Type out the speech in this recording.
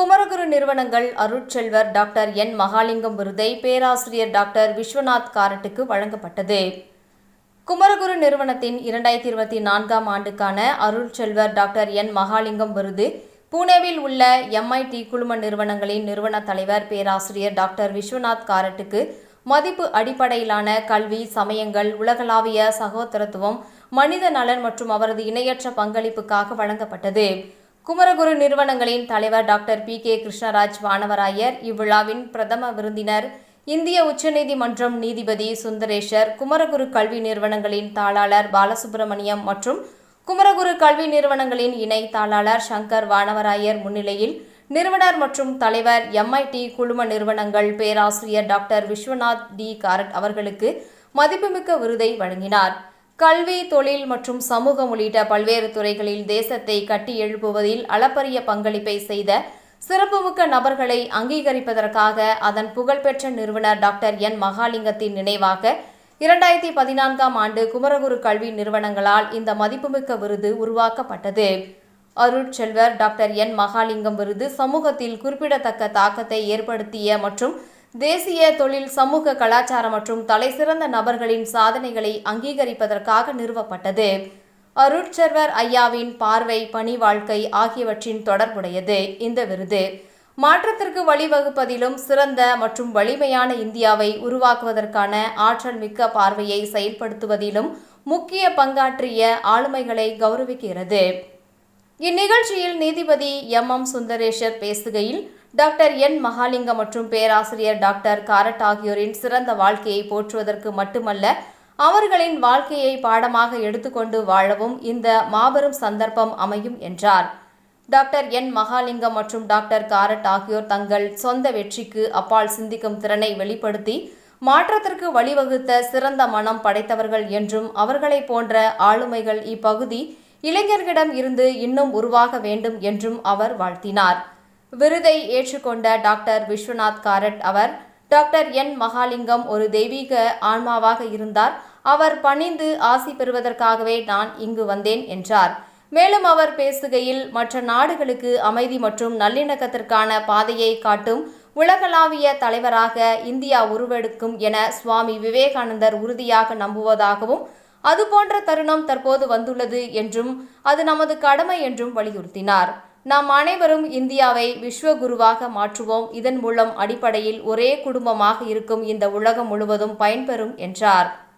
குமரகுரு நிறுவனங்கள் Arutselvar doctor N. Mahalingam விருதை பேராசிரியர் டாக்டர் விஸ்வநாத் காரட்டுக்கு வழங்கப்பட்டது. குமரகுரு நிறுவனத்தின் இரண்டாயிரத்தி இருபத்தி நான்காம் ஆண்டுக்கான அருட்செல்வர் டாக்டர் என். மகாலிங்கம் விருது புனேவில் உள்ள எம்ஐடி குழும நிறுவனங்களின் நிறுவன தலைவர் பேராசிரியர் டாக்டர் விஸ்வநாத் காரட்டுக்கு மதிப்பு அடிப்படையிலான கல்வி சமயங்கள் உலகளாவிய சகோதரத்துவம் மனித நலன் மற்றும் அவரது இணையற்ற பங்களிப்புக்காக வழங்கப்பட்டது. குமரகுரு நிறுவனங்களின் தலைவர் doctor P K Krishnaraj Vanavarayar இவ்விழாவின் பிரதம விருந்தினர் இந்திய உச்சநீதிமன்றம் நீதிபதி சுந்தரேஷர் குமரகுரு கல்வி நிறுவனங்களின் தாளாளர் பாலசுப்பிரமணியம் மற்றும் குமரகுரு கல்வி நிறுவனங்களின் இணை தாளாளர் சங்கர் வானவராயர் முன்னிலையில் நிறுவனர் மற்றும் தலைவர் எம்ஐடி குழும நிறுவனங்கள் பேராசிரியர் டாக்டர் விஸ்வநாத் டி காரட் அவர்களுக்கு மதிப்புமிக்க விருதை வழங்கினார். கல்வி தொழில் மற்றும் சமூகம் உள்ளிட்ட பல்வேறு துறைகளில் தேசத்தை கட்டி எழுப்புவதில் அளப்பரிய பங்களிப்பை செய்த சிறப்புமிக்க நபர்களை அங்கீகரிப்பதற்காக அதன் புகழ்பெற்ற நிறுவனர் டாக்டர் என். மகாலிங்கத்தின் நினைவாக இரண்டாயிரத்தி பதினான்காம் ஆண்டு குமரகுரு கல்வி நிறுவனங்களால் இந்த மதிப்புமிக்க விருது உருவாக்கப்பட்டது. Arutselvar doctor N. மகாலிங்கம் விருது சமூகத்தில் குறிப்பிடத்தக்க தாக்கத்தை ஏற்படுத்திய மற்றும் தேசிய தொழில் சமூக கலாச்சார மற்றும் தலைசிறந்த நபர்களின் சாதனைகளை அங்கீகரிப்பதற்காக நிறுவப்பட்டது. அருட்சர்வர் ஐயாவின் பார்வை பணி வாழ்க்கை ஆகியவற்றின் தொடர்புடையது. இந்த விருது மாற்றத்திற்கு வழிவகுப்பதிலும் சிறந்த மற்றும் வலிமையான இந்தியாவை உருவாக்குவதற்கான ஆற்றல் மிக்க பார்வையை செயல்படுத்துவதிலும் முக்கிய பங்காற்றிய ஆளுமைகளை கௌரவிக்கிறது. இந்நிகழ்ச்சியில் நீதிபதி எம் எம் சுந்தரேஷர் பேசுகையில் டாக்டர் என் மகாலிங்கம் மற்றும் பேராசிரியர் டாக்டர் காரட் ஆகியோரின் சிறந்த வாழ்க்கையை போற்றுவதற்கு மட்டுமல்ல அவர்களின் வாழ்க்கையை பாடமாக எடுத்துக்கொண்டு வாழவும் இந்த மாபெரும் சந்தர்ப்பம் அமையும் என்றார். டாக்டர் என் மகாலிங்கம் மற்றும் டாக்டர் காரட் ஆகியோர் தங்கள் சொந்த வெற்றிக்கு அப்பால் சிந்திக்கும் திறனை வெளிப்படுத்தி மாற்றத்திற்கு வழிவகுத்த சிறந்த மனம் படைத்தவர்கள் என்றும் அவர்களைப் போன்ற ஆளுமைகள் இப்பகுதி இளைஞர்களிடம் இருந்து இன்னும் உருவாக வேண்டும் என்றும் அவர் வாழ்த்தினார். விருதை ஏற்றுக்கொண்ட டாக்டர் விஸ்வநாத் காரட் அவர் டாக்டர் என் மகாலிங்கம் ஒரு தெய்வீக ஆன்மாவாக இருந்தார். அவர் பணிந்து ஆசி பெறுவதற்காகவே நான் இங்கு வந்தேன் என்றார். மேலும் அவர் பேசுகையில் மற்ற நாடுகளுக்கு அமைதி மற்றும் நல்லிணக்கத்திற்கான பாதையை காட்டும் உலகளாவிய தலைவராக இந்தியா உருவெடுக்கும் என சுவாமி விவேகானந்தர் உறுதியாக நம்புவதாகவும் அதுபோன்ற தருணம் தற்போது வந்துள்ளது என்றும் அது நமது கடமை என்றும் வலியுறுத்தினார். நாம் அனைவரும் இந்தியாவை விஸ்வகுருவாக மாற்றுவோம். இதன் மூலம் அடிப்படையில் ஒரே குடும்பமாக இருக்கும் இந்த உலகம் முழுவதும் பயன்பெறும் என்றார்.